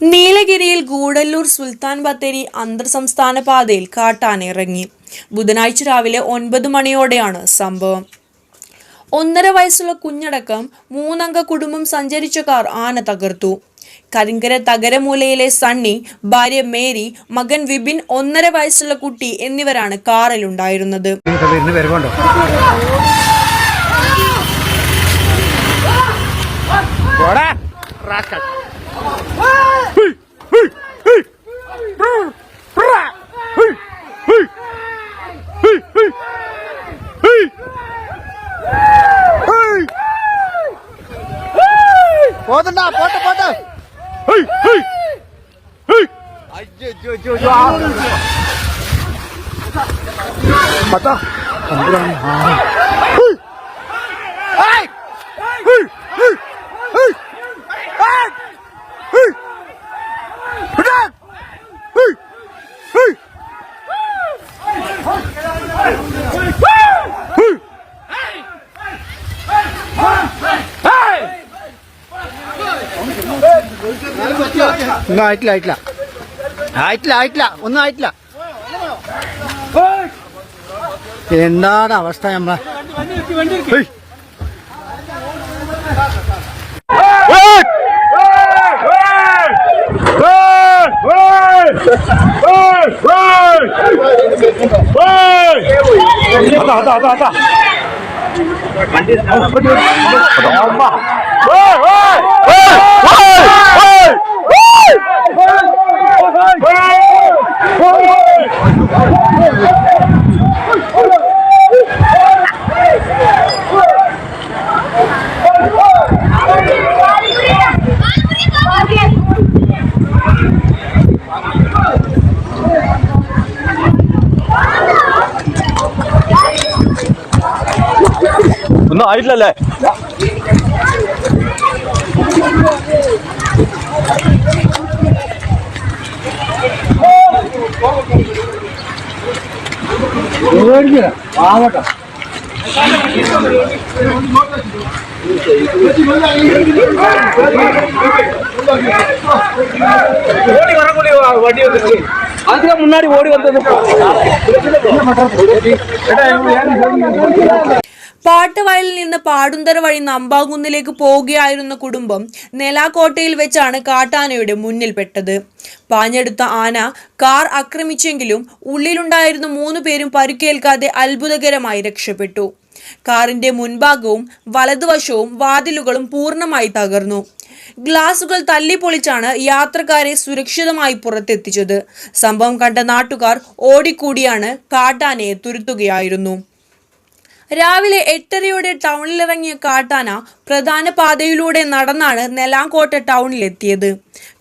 നീലഗിരിയിൽ ഗൂഡല്ലൂർ സുൽത്താൻ ബത്തേരി അന്തർ സംസ്ഥാന പാതയിൽ കാട്ടാനിറങ്ങി ബുധനാഴ്ച രാവിലെ ഒൻപത് മണിയോടെയാണ് സംഭവം. ഒന്നര വയസ്സുള്ള കുഞ്ഞടക്കം മൂന്നംഗ കുടുംബം സഞ്ചരിച്ച കാർ ആന തകർത്തു. കരിങ്കര തകരമൂലയിലെ സണ്ണി ഭാര്യ മേരി മകൻ വിപിൻ ഒന്നര വയസ്സുള്ള കുട്ടി എന്നിവരാണ് കാറിലുണ്ടായിരുന്നത്. పోతున్నా పోట పోట పతా అందరూ ഒന്നും ആയിട്ടില്ല ആയിട്ടില്ല ആയിട്ടില്ല ആയിട്ടില്ല ഒന്നും ആയിട്ടില്ല എന്താണ് അവസ്ഥ നമ്മളെ இன்னும் ஆயிடல இல்ல ஆகட்டும் ஓடி வரக்கூடிய வண்டி வந்துச்சு. அதுக்கு முன்னாடி ஓடி வந்தது. പാട്ടുവയലിൽ നിന്ന് പാടുന്തര വഴി നമ്പാകുന്നിലേക്ക് പോവുകയായിരുന്ന കുടുംബം നെലാക്കോട്ടയിൽ വെച്ചാണ് കാട്ടാനയുടെ മുന്നിൽപ്പെട്ടത്. പാഞ്ഞെടുത്ത ആന കാർ ആക്രമിച്ചെങ്കിലും ഉള്ളിലുണ്ടായിരുന്ന മൂന്നു പേരും പരുക്കേൽക്കാതെ അത്ഭുതകരമായി രക്ഷപ്പെട്ടു. കാറിന്റെ മുൻഭാഗവും വലതുവശവും വാതിലുകളും പൂർണമായി തകർന്നു. ഗ്ലാസുകൾ തല്ലിപ്പൊളിച്ചാണ് യാത്രക്കാരെ സുരക്ഷിതമായി പുറത്തെത്തിച്ചത്. സംഭവം കണ്ട നാട്ടുകാർ ഓടിക്കൂടിയാണ് കാട്ടാനയെ തുരുത്തുകയായിരുന്നു. രാവിലെ എട്ടരയോടെ ടൗണിലിറങ്ങിയ കാട്ടാന പ്രധാന പാതയിലൂടെ നടന്നാണ് നെലാങ്കോട്ട ടൗണിലെത്തിയത്.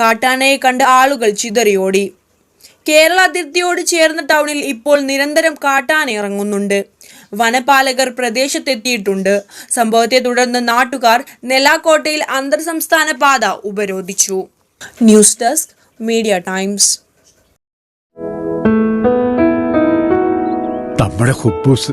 കാട്ടാനയെ കണ്ട് ആളുകൾ ചിതറിയോടി. കേരള അതിർത്തിയോട് ചേർന്ന ടൗണിൽ ഇപ്പോൾ നിരന്തരം കാട്ടാന ഇറങ്ങുന്നുണ്ട്. വനപാലകർ പ്രദേശത്തെത്തിയിട്ടുണ്ട്. സംഭവത്തെ തുടർന്ന് നാട്ടുകാർ നെലാക്കോട്ടയിൽ അന്തർ സംസ്ഥാന പാത ഉപരോധിച്ചു. News desk media times. നമ്മുടെ കുബൂസ്